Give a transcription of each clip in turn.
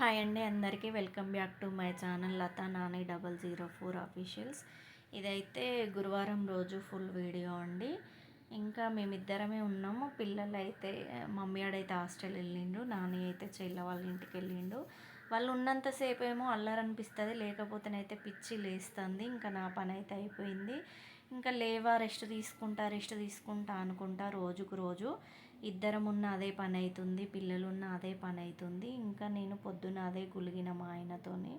Hi అండి అందరికీ welcome back to my channel Latha Nani double zero four officials ఇదైతే గురువారం రోజు ఫుల్ వీడియో అండి. ఇంకా మేమిద్దరమే ఉన్నాము. పిల్లలు అయితే మమ్మీ ఆడైతే హాస్టల్ వెళ్ళిండు నాని అయితే చెల్ల వాళ్ళ ఇంటికి వెళ్ళిండు. వాళ్ళు ఉన్నంతసేపు ఏమో అల్లరనిపిస్తుంది లేకపోతేనైతే పిచ్చి లేస్తుంది. ఇంకా నా పని అయితే అయిపోయింది. ఇంకా లేవా రెస్ట్ తీసుకుంటా రెస్ట్ తీసుకుంటా అనుకుంటా రోజుకు రోజు. ఇద్దరం ఉన్న అదే పని అవుతుంది పిల్లలు ఉన్న అదే పని అవుతుంది ఇంకా నేను పొద్దున అదే గులిగిన మా ఆయనతోని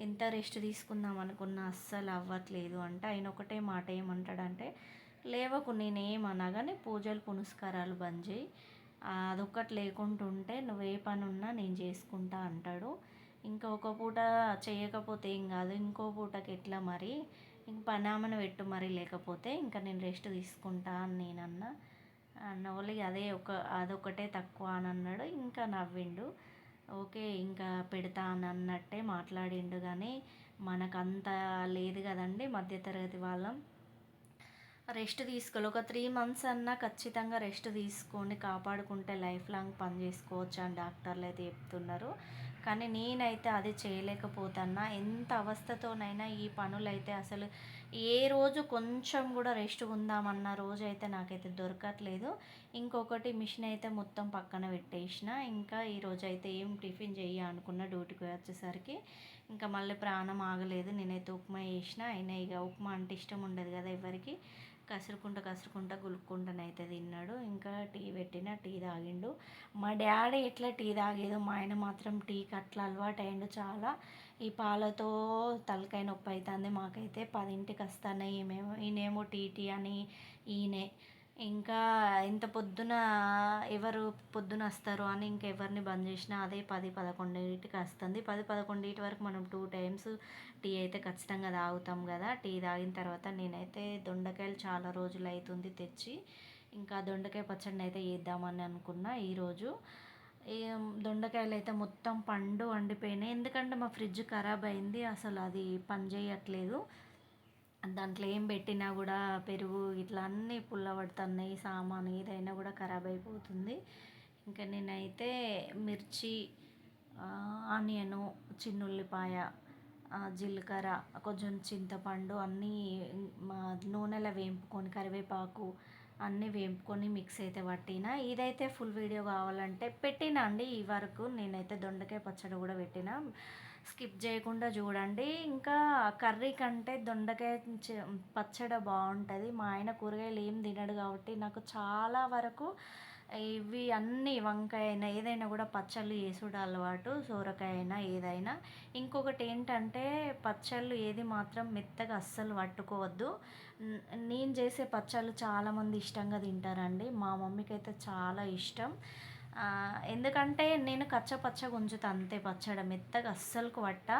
ఎంత రెస్ట్ తీసుకుందాం అనుకున్నా అస్సలు అవ్వట్లేదు అంటే. ఆయన ఒకటే మాట ఏమంటాడంటే లేవకు నేనేమనగానే పూజలు పునస్కారాలు బంద్ చేయి. అదొక్కటి లేకుంటుంటే నువ్వు ఏ పని ఉన్నా నేను చేసుకుంటా అంటాడు. ఇంకా ఒక పూట చేయకపోతే ఏం కాదు ఇంకో పూటకి ఎట్లా మరి? ఇంక పనామని పెట్టు మరి లేకపోతే ఇంకా నేను రెస్ట్ తీసుకుంటా అని నేనన్నా. ఓన్లీ అదే ఒక అదొకటే తక్కువ అని అన్నాడు. ఇంకా నవ్విండు. ఓకే ఇంకా పెడతా అని అన్నట్టే మాట్లాడిండు. కానీ మనకంత లేదు కదండి మధ్యతరగతి వాళ్ళం. రెస్ట్ తీసుకోవాలి. ఒక త్రీ మంత్స్ అన్నా ఖచ్చితంగా రెస్ట్ తీసుకొని కాపాడుకుంటే లైఫ్ లాంగ్ పని చేసుకోవచ్చు అని డాక్టర్లు అయితే చెప్తున్నారు. కానీ నేనైతే అది చేయలేకపోతున్నా. ఎంత అవస్థతోనైనా ఈ పనులైతే అసలు ఏ రోజు కొంచెం కూడా రెస్ట్ ఉందామన్న రోజు అయితే నాకైతే దొరకట్లేదు. ఇంకొకటి మిషన్ అయితే మొత్తం పక్కన పెట్టేసిన. ఇంకా ఈరోజు అయితే ఏం టిఫిన్ చేయ అనుకున్న డ్యూటీకి వచ్చేసరికి ఇంకా మళ్ళీ ప్రాణం ఆగలేదు. నేనైతే ఉప్మా చేసిన అయినా ఇక ఉప్మా అంటే ఇష్టం ఉండదు కదా ఎవరికి. కసురుకుంటా కసురుకుంటా గులుక్కుంటానైతే తిన్నాడు. ఇంకా టీ పెట్టిన టీ తాగిండు. మా డాడీ ఎట్లా టీ తాగేదో మా ఆయన మాత్రం టీకి అట్లా అలవాటు అయిండు చాలా. ఈ పాలతో తలకాయ నొప్పి అవుతుంది మాకైతే. పదింటికి వస్తానే ఈమెమో ఈయనేమో టీ టీ అని ఈయనే. ఇంకా ఇంత పొద్దున ఎవరు పొద్దున వస్తారు అని ఇంకా ఎవరిని బంద్ చేసినా అదే పది పదకొండింటికి వస్తుంది. పది పదకొండింటి వరకు మనం టూ టైమ్స్ టీ అయితే ఖచ్చితంగా తాగుతాం కదా. టీ తాగిన తర్వాత నేనైతే దొండకాయలు చాలా రోజులు అవుతుంది తెచ్చి ఇంకా దొండకాయ పచ్చడిని అయితే వేద్దామని అనుకున్నా ఈరోజు. దొండకాయలు అయితే మొత్తం పండు వండిపోయినాయి. ఎందుకంటే మా ఫ్రిడ్జ్ ఖరాబ్ అయింది. అసలు అది పని చేయట్లేదు. దాంట్లో ఏం పెట్టినా కూడా పెరుగు ఇట్లా అన్నీ పుల్లబడుతున్నాయి సామాను ఏదైనా కూడా ఖరాబ్ అయిపోతుంది. ఇంకా నేనైతే మిర్చి ఆనియను చిన్నుల్లిపాయ జీలకర్ర కొంచెం చింతపండు అన్నీ నూనెలో వేపుకొని కరివేపాకు అన్నీ వేపుకొని మిక్స్ అయితే పట్టిన. ఇదైతే ఫుల్ వీడియో కావాలంటే పెట్టినా అండి. ఈ వరకు నేనైతే దొండకాయ పచ్చడి కూడా పెట్టిన. స్కిప్ చేయకుండా చూడండి. ఇంకా కర్రీ కంటే దొండకాయ పచ్చడి బాగుంటుంది. మా ఆయన కూరగాయలు ఏం తినడు కాబట్టి నాకు చాలా వరకు ఇవి అన్నీ వంకాయ అయినా ఏదైనా కూడా పచ్చళ్ళు వేసుడు అలవాటు సోరకాయ అయినా ఏదైనా. ఇంకొకటి ఏంటంటే పచ్చళ్ళు ఏది మాత్రం మెత్తగా అస్సలు పట్టుకోవద్దు. నేను చేసే పచ్చళ్ళు చాలామంది ఇష్టంగా తింటారండి. మా మమ్మీకి అయితే చాలా ఇష్టం. ఎందుకంటే నేను కచ్చపచ్చగా ఉంచుతా అంతే పచ్చడి. మెత్తగా అస్సలకు పట్ట.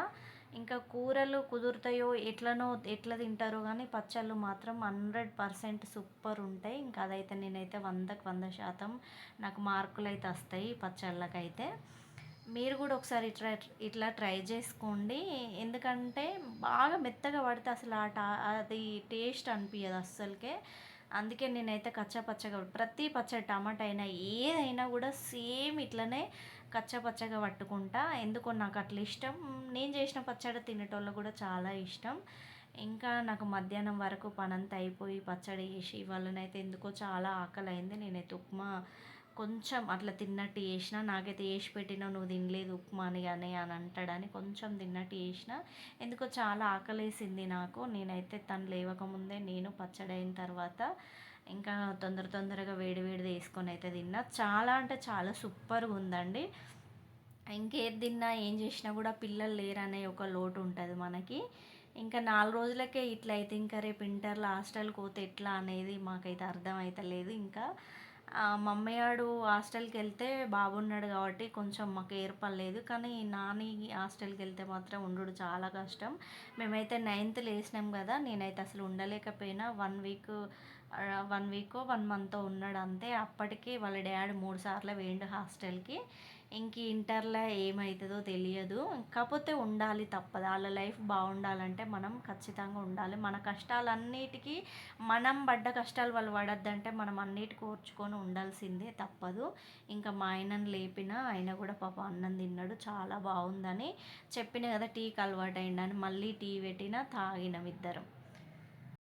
ఇంకా కూరలు కుదురుతాయో ఎట్లనో ఎట్లా తింటారో కానీ పచ్చళ్ళు మాత్రం హండ్రెడ్ పర్సెంట్ సూపర్ ఉంటాయి. ఇంకా అదైతే నేనైతే వందకు వంద శాతం నాకు మార్కులు అయితే వస్తాయి పచ్చళ్ళకైతే. మీరు కూడా ఒకసారి ఇట్లా ఇట్లా ట్రై చేసుకోండి. ఎందుకంటే బాగా మెత్తగా పడితే అసలు ఆ అది టేస్ట్ అనిపించదు అస్సలకే. అందుకే నేనైతే కచ్చా పచ్చగా ప్రతి పచ్చడి టమాటా అయినా ఏదైనా కూడా సేమ్ ఇట్లనే కచ్చా పచ్చగా పట్టుకుంటా. ఎందుకో నాకు అట్లా ఇష్టం. నేను చేసిన పచ్చడి తినేటోళ్ళు కూడా చాలా ఇష్టం. ఇంకా నాకు మధ్యాహ్నం వరకు పనంతా అయిపోయి పచ్చడి వేసి వాళ్ళనైతే ఎందుకో చాలా ఆకలి అయింది. నేనైతే ఉప్మా కొంచెం అట్లా తిన్నట్టు చేసిన నాకైతే వేసి పెట్టినా నువ్వు తినలేదు ఉప్మా అని కానీ అని అంటాడని కొంచెం తిన్నట్టు చేసిన. ఎందుకో చాలా ఆకలేసింది నాకు. నేనైతే తను లేవకముందే నేను పచ్చడి అయిన తర్వాత ఇంకా తొందర తొందరగా వేడి వేడిది వేసుకొని అయితే తిన్నా. చాలా అంటే చాలా సూపర్గా ఉందండి. ఇంకేది తిన్నా ఏం చేసినా కూడా పిల్లలు లేరనే ఒక లోటు ఉంటుంది మనకి. ఇంకా నాలుగు రోజులకే ఇట్లా అయితే ఇంకా రేపు ఇంటర్లో హాస్టల్కి పోతే ఎట్లా అనేది మాకైతే అర్థం లేదు ఇంకా మమ్మీ వాడు హాస్టల్కి వెళ్తే బాబున్నాడు కాబట్టి కొంచెం మాకు ఏర్పడలేదు. కానీ నాని హాస్టల్కి వెళ్తే మాత్రం ఉండు చాలా కష్టం. మేమైతే నైన్త్ లేసినాం కదా నేనైతే అసలు ఉండలేకపోయినా. One week one week one month ఉన్నాడు అంతే. అప్పటికి వాళ్ళ డాడీ మూడు సార్లు వేయండు హాస్టల్కి. ఇంక ఇంటర్లో ఏమవుతుందో తెలియదు. కాకపోతే ఉండాలి తప్పదు. వాళ్ళ లైఫ్ బాగుండాలంటే మనం ఖచ్చితంగా ఉండాలి. మన కష్టాలన్నిటికీ మనం పడ్డ కష్టాలు వాళ్ళు పడద్దంటే మనం అన్నిటి కోర్చుకొని ఉండాల్సిందే తప్పదు. ఇంకా మా ఆయనను లేపిన ఆయన కూడా పాప అన్నం తిన్నాడు. చాలా బాగుందని చెప్పిన కదా టీకి అలవాటు అయిందని మళ్ళీ టీ పెట్టిన తాగినాం ఇద్దరం.